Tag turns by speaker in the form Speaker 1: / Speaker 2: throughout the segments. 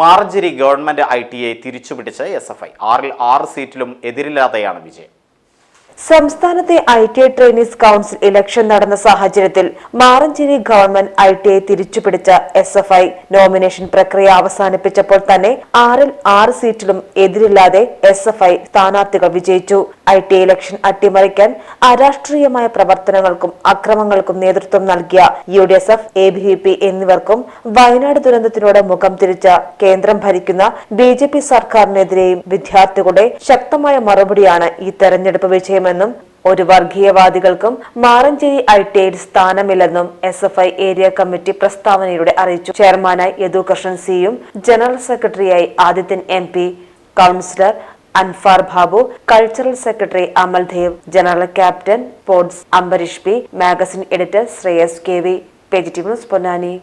Speaker 1: Maranchery government I T I തിരിച്ചുപിടിച്ച് S F I. ആറിൽ ആറ് സീറ്റിലും എതിരില്ലാതെയാണ് വിജയം.
Speaker 2: സംസ്ഥാനത്തെ I T I trainees council election നടന്ന സാഹചര്യത്തിൽ Maranchery government I T I തിരിച്ചുപിടിച്ച S F I nomination പ്രക്രിയ അവസാനിപ്പിച്ചപ്പോൾ തന്നെ ആറിൽ ആറ് സീറ്റിലും എതിരില്ലാതെ എസ് എഫ് ഐ സ്ഥാനാർത്ഥികൾ വിജയിച്ചു. ഐ ടി ഇലക്ഷൻ അട്ടിമറിക്കാൻ അരാഷ്ട്രീയമായ പ്രവർത്തനങ്ങൾക്കും അക്രമങ്ങൾക്കും നേതൃത്വം നൽകിയ U D S F A B P എന്നിവർക്കും വയനാട് ദുരന്തത്തിനോട് മുഖം തിരിച്ച കേന്ദ്രം ഭരിക്കുന്ന ബി ജെ പി സർക്കാരിനെതിരെയും വിദ്യാർത്ഥികളുടെ ശക്തമായ മറുപടിയാണ് ഈ തെരഞ്ഞെടുപ്പ് വിജയമെന്നും ഒരു വർഗീയവാദികൾക്കും മാറഞ്ചേരി ഐ ടി ഐയിൽ സ്ഥാനമില്ലെന്നും S F I area committee പ്രസ്താവനയിലൂടെ അറിയിച്ചു. ചെയർമാനായി യദു കൃഷ്ണൻ സിയും ജനറൽ സെക്രട്ടറിയായി Adithyan M P councillor Anfar Babu cultural secretary Amaldev general captain pods Ambareesh P magazine editor Shreyas K V positive news Ponnani.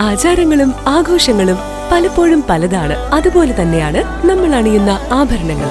Speaker 3: ആചാരങ്ങളും ആഘോഷങ്ങളും പലപ്പോഴും പലതാണ്. അതുപോലെ തന്നെയാണ് നമ്മൾ അണിയുന്ന ആഭരണങ്ങൾ